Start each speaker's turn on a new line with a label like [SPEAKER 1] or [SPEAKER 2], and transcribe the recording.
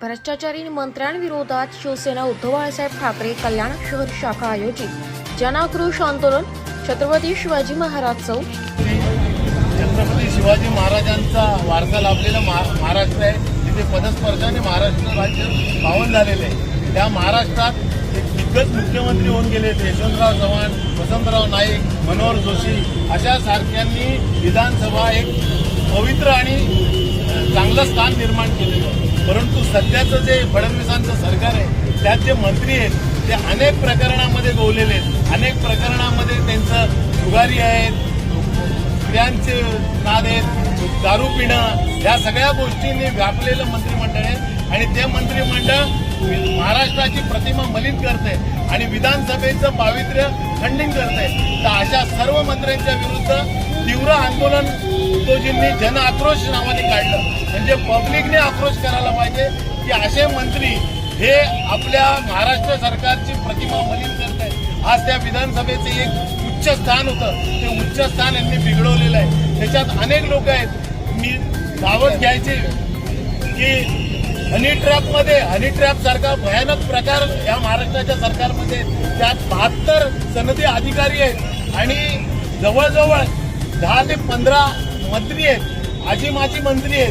[SPEAKER 1] भ्रष्टाचारी मंत्र्यांविरोधात शिवसेना उद्धव बाळासाहेब ठाकरे कल्याण शहर शाखा आयोजित जनाक्रोश आंदोलन. छत्रपती शिवाजी महाराज चौक.
[SPEAKER 2] छत्रपती शिवाजी महाराजांचा वारसा लाभलेला महा- महाराष्ट्र आहे. तिथे पदस्पर्शाने महाराष्ट्र राज्य पावन झालेले आहे. त्या महाराष्ट्रात एक दिग्गज मुख्यमंत्री होऊन गेले यशवंतराव चव्हाण वसंतराव नाईक मनोहर जोशी. अशा सारख्यांनी विधानसभा एक पवित्र आणि चांगलं स्थान निर्माण केलेलं आहे. परंतु सध्याचं जे फडणवीसांचं सरकार आहे त्यात जे मंत्री आहेत ते अनेक प्रकरणामध्ये गोवलेले आहेत. अनेक प्रकरणामध्ये त्यांचं जुगारी आहेत स्त्रियांचे नाद आहेत दारू पिणं या सगळ्या गोष्टींनी व्यापलेलं मंत्रिमंडळ आहे. आणि ते मंत्रिमंडळ महाराष्ट्राची प्रतिमा मलिन करते आणि विधानसभेचं पावित्र्य खंडित करते तर अशा सर्व मंत्र्यांच्या विरुद्ध तीव्र आंदोलन उद्धवजींनी जन आक्रोश नावाने काढलं. म्हणजे पब्लिकने आक्रोश करायला पाहिजे की असे मंत्री हे आपल्या महाराष्ट्र सरकारची प्रतिमा मलिन करत आहेत आज त्या विधानसभेचे एक उच्च स्थान होतं. ते उच्च स्थान यांनी बिघडवलेलं आहे. त्याच्यात अनेक लोक आहेत. मी दावत घ्यायचे की हनी ट्रॅपमध्ये हनी ट्रॅप सारखा भयानक प्रकार या महाराष्ट्राच्या सरकारमध्ये त्यात बहात्तर सनदी अधिकारी आहेत आणि जवळजवळ दहा ते पंधरा मंत्री आहेत. आजी माजी मंत्री आहेत.